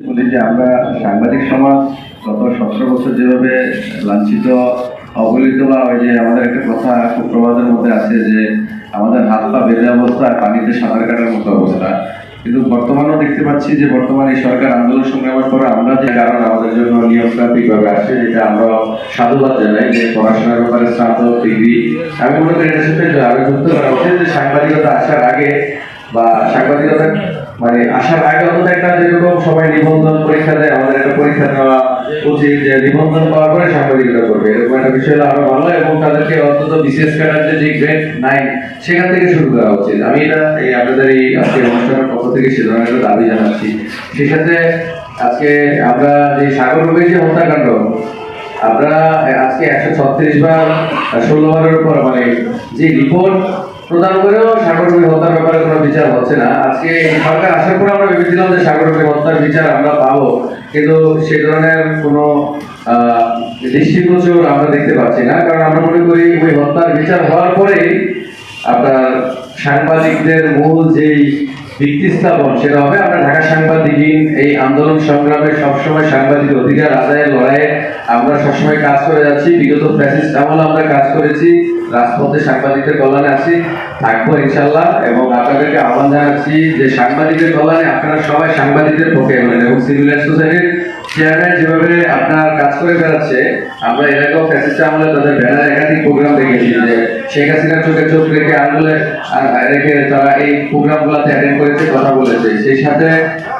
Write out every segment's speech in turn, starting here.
বলি যে আমরা সাংবাদিক সমাজ গত সতেরো বছর যেভাবে লাঞ্ছিত, অবহেলিত বা ওই যে আমাদের একটা কথা সুপ্রভাতের মধ্যে আছে যে আমাদের হাত পা বেঁধে অবস্থা পানিতে সাঁতার কাটার মতো অবস্থা। কিন্তু বর্তমানেও দেখতে পাচ্ছি যে বর্তমানে এই সরকার আন্দোলন সংগ্রামের পরে আমরা যে কারণ আমাদের জন্য নিয়মতান্ত্রিকভাবে আসছে যেটা আমরা সাধুবাদ জানাই যে পড়াশোনার ব্যাপারে স্নাতক, ডিগ্রি, আমি মনে করি এটার সাথে আরও যুক্ত করা উচিত যে সাংবাদিকতা আসার আগে বা সাংবাদিকতা মানে আসার আগে অন্তত একটা যেরকম সবাই নিবন্ধন পরীক্ষা দেয়, আমাদের একটা পরীক্ষা দেওয়া উচিত যে নিবন্ধন করার পরে সাংবাদিকতা করবে। এরকম একটা বিষয় আরও ভালো এবং তাদেরকে অন্তত বিশেষ ক্যাডার যে গ্রেড নাইন সেখান থেকে শুরু করা উচিত। আমি এটা এই আপনাদের এই আজকে অনুষ্ঠানের পক্ষ থেকে সে ধরনের একটা দাবি জানাচ্ছি। সাথে আজকে আমরা যে সাগর রোগের যে হত্যাকাণ্ড, আমরা আজকে একশো ছত্রিশ বার ষোলো বারের উপর মানে যে রিপোর্ট প্রদান করেও সাগররূপী হত্যার ব্যাপারে কোনো বিচার হচ্ছে না। আজকে সরকার আসার পর আমরা ভেবেছিলাম যে সাগররূপী হত্যার বিচার আমরা পাবো। কিন্তু সে ধরনের কোনো দৃষ্টিগোচর আমরা দেখতে পাচ্ছি না। কারণ আমরা মনে করি ওই হত্যার বিচার হওয়ার পরেই আপনার সাংবাদিকদের মূল যে ভিত্তি স্থাপন, সেটা হবে আমরা ঢাকা সাংবাদিকহীন এই আন্দোলন সংগ্রামে সবসময় সাংবাদিক অধিকার আদায়ের লড়াইয়ে আমরা সবসময় কাজ করে যাচ্ছি। বিগত ফ্যাসিস্ট আমলে আমরা কাজ করেছি। রাজপথে সাংবাদিকদের কল্যাণে আছি, থাকব ইনশাল্লাহ এবং আপনাদেরকে আহ্বান জানাচ্ছি যে সাংবাদিকদের কল্যাণে আপনারা সবাই সাংবাদিকদের পক্ষে এগোলেন এবং সিভিল সোসাইটির চেয়ারম্যান যেভাবে আপনার কাজ করে বেড়াচ্ছে, আমরা আগেও ফ্যাসিস্ট আমলে তাদের ব্যানারে একাধিক প্রোগ্রাম দেখেছি যে শেখ হাসিনার চোখে চোখ রেখে আঙুলে রেখে তারা এই প্রোগ্রামগুলোতে অ্যাটেন্ড করেছে, কথা বলেছে। সেই সাথে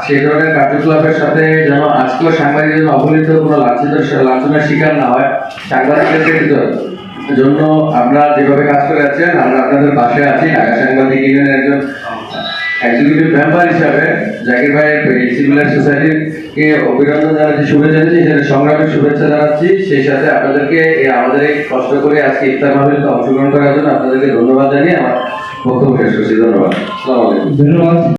সেই ধরনের কার্যকলাপের সাথে যেন আজকেও সাংবাদিক যেন অবহেলিত কোনো লাঞ্ছিত লাঞ্ছনার শিকার না হয় সাংবাদিকদেরকে কিন্তু জন্য আমরা যেভাবে কাজ করে আছেন আমরা আপনাদের পাশে আছি, ঢাকা সাংবাদিক ইউনিয়নের একজন এক্সিকিউটিভ মেম্বার হিসাবে জাকির ভাই সিভিলার সোসাইটিকে অভিনন্দন জানাচ্ছি শুভেচ্ছা জানাচ্ছি সেখানে সংগ্রামের শুভেচ্ছা জানাচ্ছি। সেই সাথে আপনাদেরকে আমাদের এই কষ্ট করে আজকে ইফতার মাহফিলতে অংশগ্রহণ করার জন্য আপনাদেরকে ধন্যবাদ জানিয়ে আমার বক্তব্য শেষ করছি। ধন্যবাদ। ধন্যবাদ।